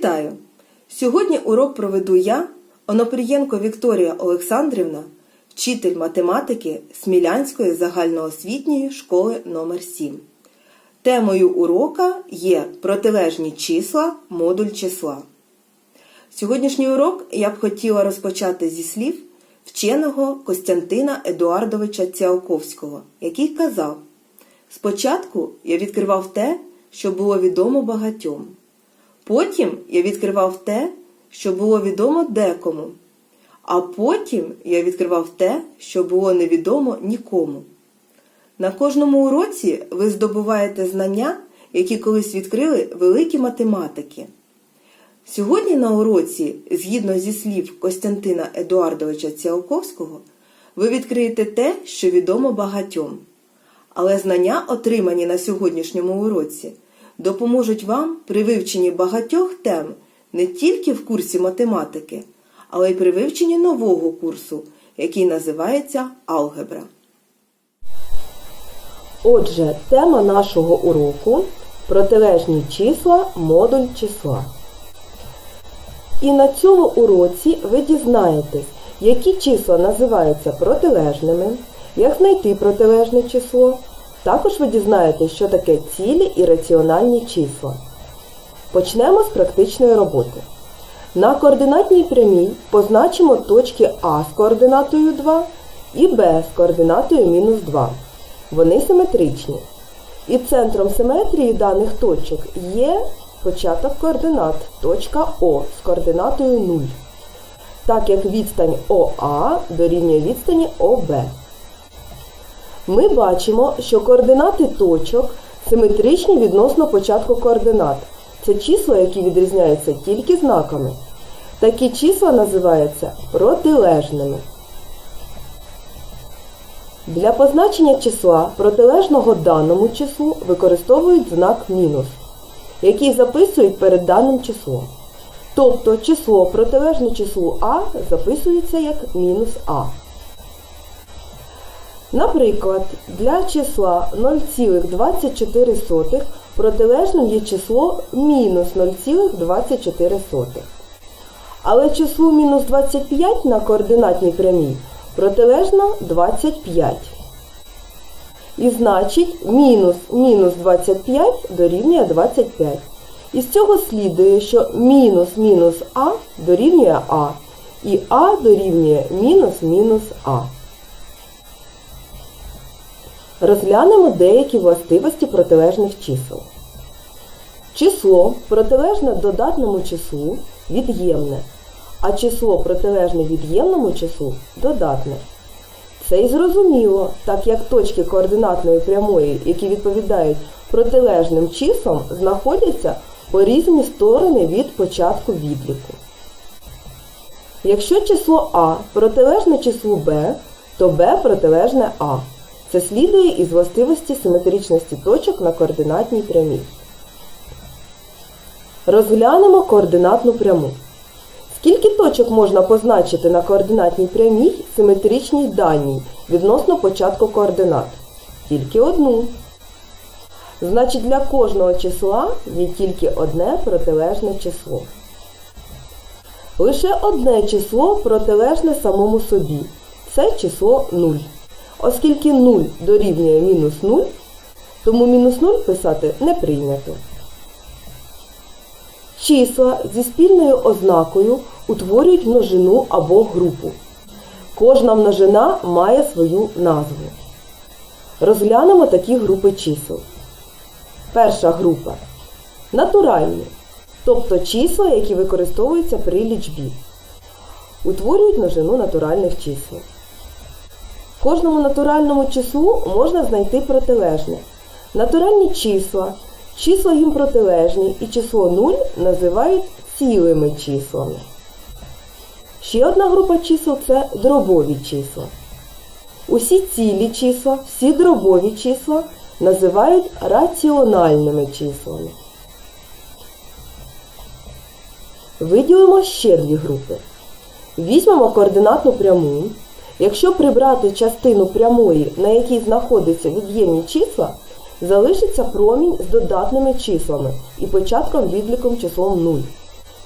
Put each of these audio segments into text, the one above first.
Вітаю! Сьогодні урок проведу я, Онопрієнко Вікторія Олександрівна, вчитель математики Смілянської загальноосвітньої школи номер 7 Темою урока є протилежні числа, модуль числа. Сьогоднішній урок я б хотіла розпочати зі слів вченого Костянтина Едуардовича Ціалковського, який казав: Спочатку я відкривав те, що було відомо багатьом. Потім я відкривав те, що було відомо декому, а потім я відкривав те, що було невідомо нікому. На кожному уроці ви здобуваєте знання, які колись відкрили великі математики. Сьогодні на уроці, згідно зі слів Костянтина Едуардовича Ціалковського, ви відкриєте те, що відомо багатьом. Але знання, отримані на сьогоднішньому уроці, допоможуть вам при вивченні багатьох тем не тільки в курсі математики, але й при вивченні нового курсу, який називається алгебра. Отже, тема нашого уроку протилежні числа, модуль числа. І на цьому уроці ви дізнаєтесь, які числа називаються протилежними, як знайти протилежне число. Також ви дізнаєтесь, що таке цілі і раціональні числа. Почнемо з практичної роботи. На координатній прямій позначимо точки А з координатою 2 і Б з координатою мінус 2. Вони симетричні. І центром симетрії даних точок є початок координат точка О з координатою 0. Так як відстань ОА дорівнює відстані ОБ. Ми бачимо, що координати точок симетричні відносно початку координат. Це числа, які відрізняються тільки знаками. Такі числа називаються протилежними. Для позначення числа протилежного даному числу використовують знак мінус, який записують перед даним числом. Тобто число протилежне числу А записується як мінус А. Наприклад, для числа 0,24 протилежним є число мінус 0,24. Але числу мінус 25 на координатній прямій протилежно 25. І значить мінус мінус 25 дорівнює 25. Із цього слідує, що мінус мінус А дорівнює А. І А дорівнює мінус мінус А. Розглянемо деякі властивості протилежних чисел. Число протилежне додатному числу від'ємне, а число протилежне від'ємному числу додатне. Це й зрозуміло, так як точки координатної прямої, які відповідають протилежним числам, знаходяться по різні сторони від початку відліку. Якщо число А протилежне числу Б, то Б протилежне А. Це слідує із властивості симетричності точок на координатній прямій. Розглянемо координатну пряму. Скільки точок можна позначити на координатній прямій симетричній даній відносно початку координат? Тільки одну. Значить, для кожного числа є тільки одне протилежне число. Лише одне число протилежне самому собі. Це число 0. Оскільки 0 дорівнює мінус 0, тому мінус 0 писати не прийнято. Числа зі спільною ознакою утворюють множину або групу. Кожна множина має свою назву. Розглянемо такі групи чисел. Перша група натуральні, тобто числа, які використовуються при лічбі. Утворюють множину натуральних чисел. Кожному натуральному числу можна знайти протилежне. Натуральні числа, числа їм протилежні і число 0 називають цілими числами. Ще одна група чисел це дробові числа. Усі цілі числа, всі дробові числа називають раціональними числами. Виділимо ще дві групи. Візьмемо координатну пряму. Якщо прибрати частину прямої, на якій знаходяться від'ємні числа, залишиться промінь з додатними числами і початком відліком числом 0.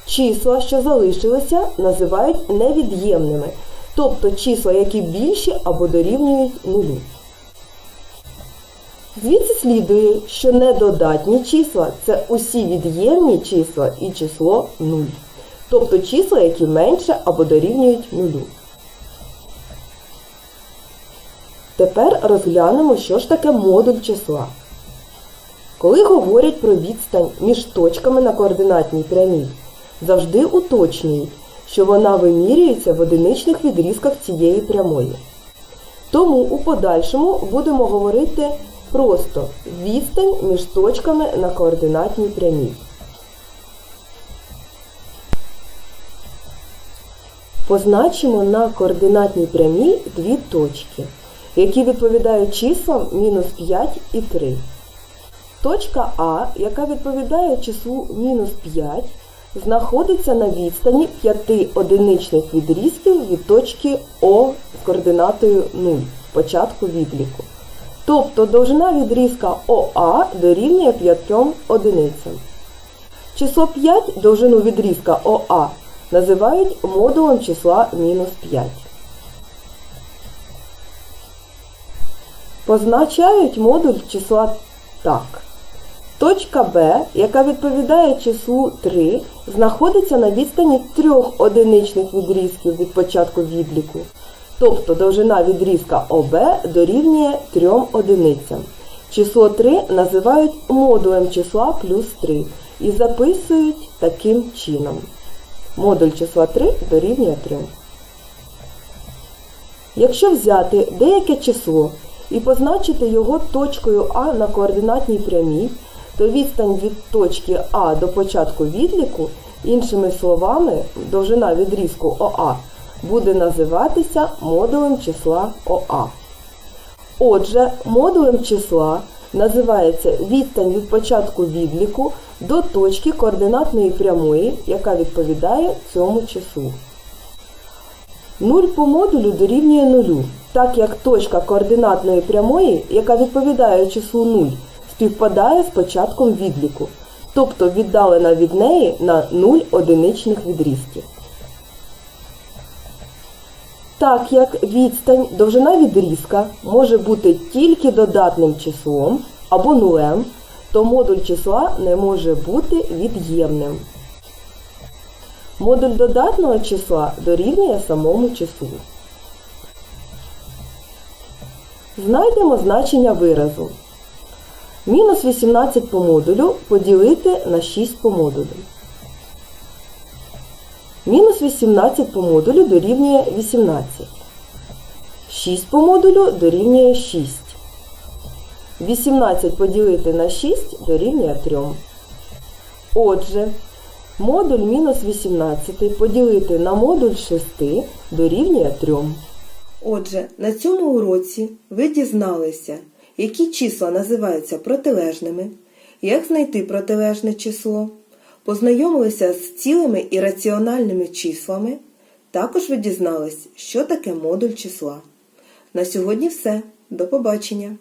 Числа, що залишилися, називають невід'ємними, тобто числа, які більші або дорівнюють нулю. Звідси слідує, що недодатні числа це усі від'ємні числа і число 0. Тобто числа, які менше або дорівнюють нулю. Тепер розглянемо, що ж таке модуль числа. Коли говорять про відстань між точками на координатній прямій, завжди уточнюють, що вона вимірюється в одиничних відрізках цієї прямої. Тому у подальшому будемо говорити просто відстань між точками на координатній прямій. Позначимо на координатній прямій дві точки, які відповідають числам мінус 5 і 3. Точка А, яка відповідає числу мінус 5, знаходиться на відстані 5 одиничних відрізків від точки О з координатою 0, початку відліку. Тобто довжина відрізка ОА дорівнює 5 одиницям. Число 5 довжину відрізка ОА називають модулем числа мінус 5. Позначають модуль числа так. Точка Б, яка відповідає числу 3, знаходиться на відстані трьох одиничних відрізків від початку відліку. Тобто довжина відрізка ОБ дорівнює 3 одиницям. Число 3 називають модулем числа плюс 3 і записують таким чином. Модуль числа 3 дорівнює 3. Якщо взяти деяке число і позначити його точкою А на координатній прямій, то відстань від точки А до початку відліку, іншими словами, довжина відрізку ОА, буде називатися модулем числа ОА. Отже, модулем числа називається відстань від початку відліку до точки координатної прямої, яка відповідає цьому числу. 0 по модулю дорівнює 0, так як точка координатної прямої, яка відповідає числу 0, співпадає з початком відліку, тобто віддалена від неї на 0 одиничних відрізків. Так як відстань, довжина відрізка може бути тільки додатним числом або нулем, то модуль числа не може бути від'ємним. Модуль додатного числа дорівнює самому числу. Знайдемо значення виразу. Мінус 18 по модулю поділити на 6 по модулю. Мінус 18 по модулю дорівнює 18. 6 по модулю дорівнює 6. 18 поділити на 6 дорівнює 3. Отже, модуль мінус 18 поділити на модуль 6 дорівнює 3. Отже, на цьому уроці ви дізналися, які числа називаються протилежними, як знайти протилежне число, познайомилися з цілими і раціональними числами. Також ви дізнались, що таке модуль числа. На сьогодні все. До побачення!